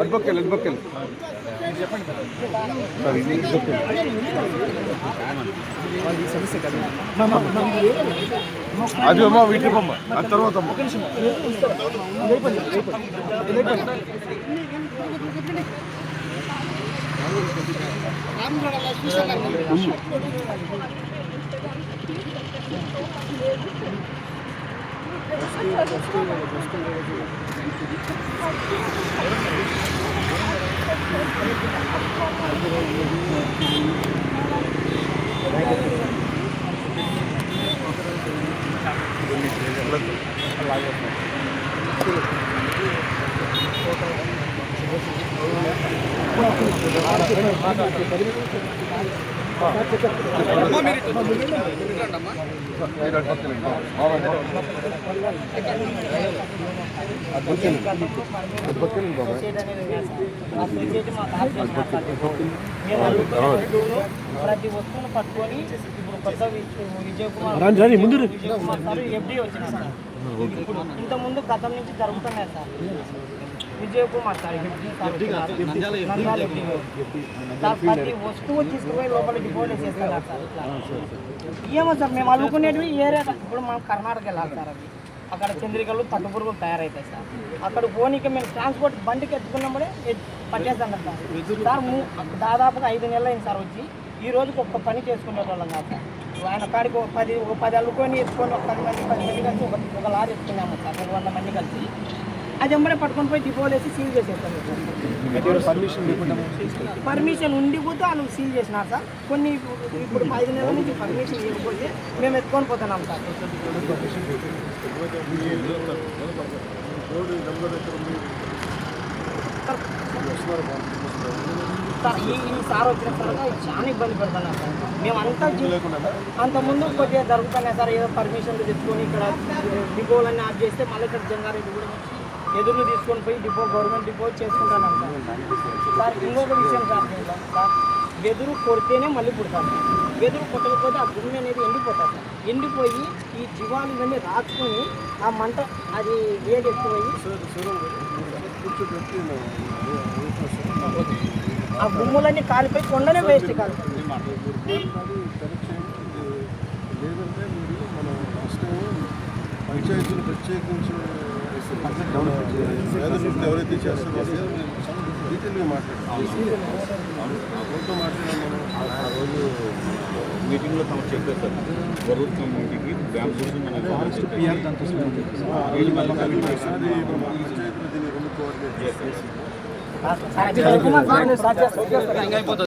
అడ్బక్కల్ అడ్బక్కల్ అది అమ్మ వీటి బొమ్మ. ఆ తర్వాత అమ్మ. Gracias. ప్రతి వస్తువును పట్టుకొని ఇప్పుడు కొత్త విజయ్ కుమార్. విజయ్ కుమార్ సార్ ఎఫ్డి వచ్చిన సార్. ఇప్పుడు ఇంత ముందు గతం నుంచి జరుగుతున్నాయి సార్. Vijayakumar sir sir. ప్రతి వస్తువు తీసుకుపోయి లోపల డిపోట్ చేస్తున్నారు సార్ ఇట్లా ఏమో సార్ మేము అల్లుకునేటివి ఏరియా ఇప్పుడు మనం కర్ణాటక వెళ్ళాలి సార్ అది అక్కడ చంద్రికలు పట్టుపురుగులు తయారవుతాయి సార్. అక్కడ పోనీకి మేము ట్రాన్స్పోర్ట్ బండికి ఎత్తుకున్నప్పుడే పట్టేస్తాం సార్. సార్ దాదాపుగా ఐదు నెలలు అయింది సార్ వచ్చి. ఈ రోజుకి ఒక్క పని చేసుకునే వాళ్ళం కాదు సార్. ఆయన కాడికి ఒక పది ఒక పది అల్లుకొని ఎత్తుకొని ఒక పది మంది పది మంది కలిసి ఒక ఒక లారీ ఎత్తుకున్నాము సార్. రెండు వందల మంది కలిసి. అది ఎంబడే పట్టుకొని పోయి డిపోలు వేసి సీల్ చేసేస్తాం పర్మిషన్ పర్మిషన్ ఉండి కూడా వాళ్ళు సీల్ చేసినారు సార్. కొన్ని ఇప్పుడు ఐదు నెలల నుంచి పర్మిషన్ ఇవ్వకపోతే మేము ఎత్తుకొని పోతున్నాం సార్. సార్ ఈ ఈ సార్ వచ్చిన తర్వాత చాలా ఇబ్బంది పడుతున్నాం సార్. మేము అంతా అంత ముందు కొద్దిగా జరుగుతున్నాయి సార్. ఏదో పర్మిషన్లు తెచ్చుకొని ఇక్కడ డిపోలన్నీ ఆఫ్ చేస్తే మళ్ళీ ఇక్కడ జంగారెడ్డి కూడా వచ్చి ఎదురు తీసుకొని పోయి డిపో గవర్నమెంట్ డిపో చేసుకుంటాను సార్ సార్ ఇంకొక విషయం సార్ సార్ వెదురు కొడితేనే మళ్ళీ పుడతారు. వెదురు కొట్టకపోతే ఆ భూమి అనేది ఎండిపోతారు. ఎండిపోయి ఈ జీవాలు ఇవన్నీ రాసుకొని ఆ మంట అది వేడి ఎక్కువయ్యి ఆ భూములన్నీ కాలిపోయి కొండనే వేస్ట్ కాలిపోయి లేదంటే మీరు మన రాష్ట్రంలో పంచాయతీలు ప్రత్యేకించిన పేదలు ఎవరైతే చేస్తారో డీటెయిల్గా మాట్లాడారు మనం ఆ రోజు మీటింగ్లో తమ చెప్పారు సార్. వరూర్ కమ్యూనిటీకి బ్యాంబూస్ ఒకసారి మన పంచాయతీలు దీన్ని రెండు కోఆర్డినేట్ చేస్తారు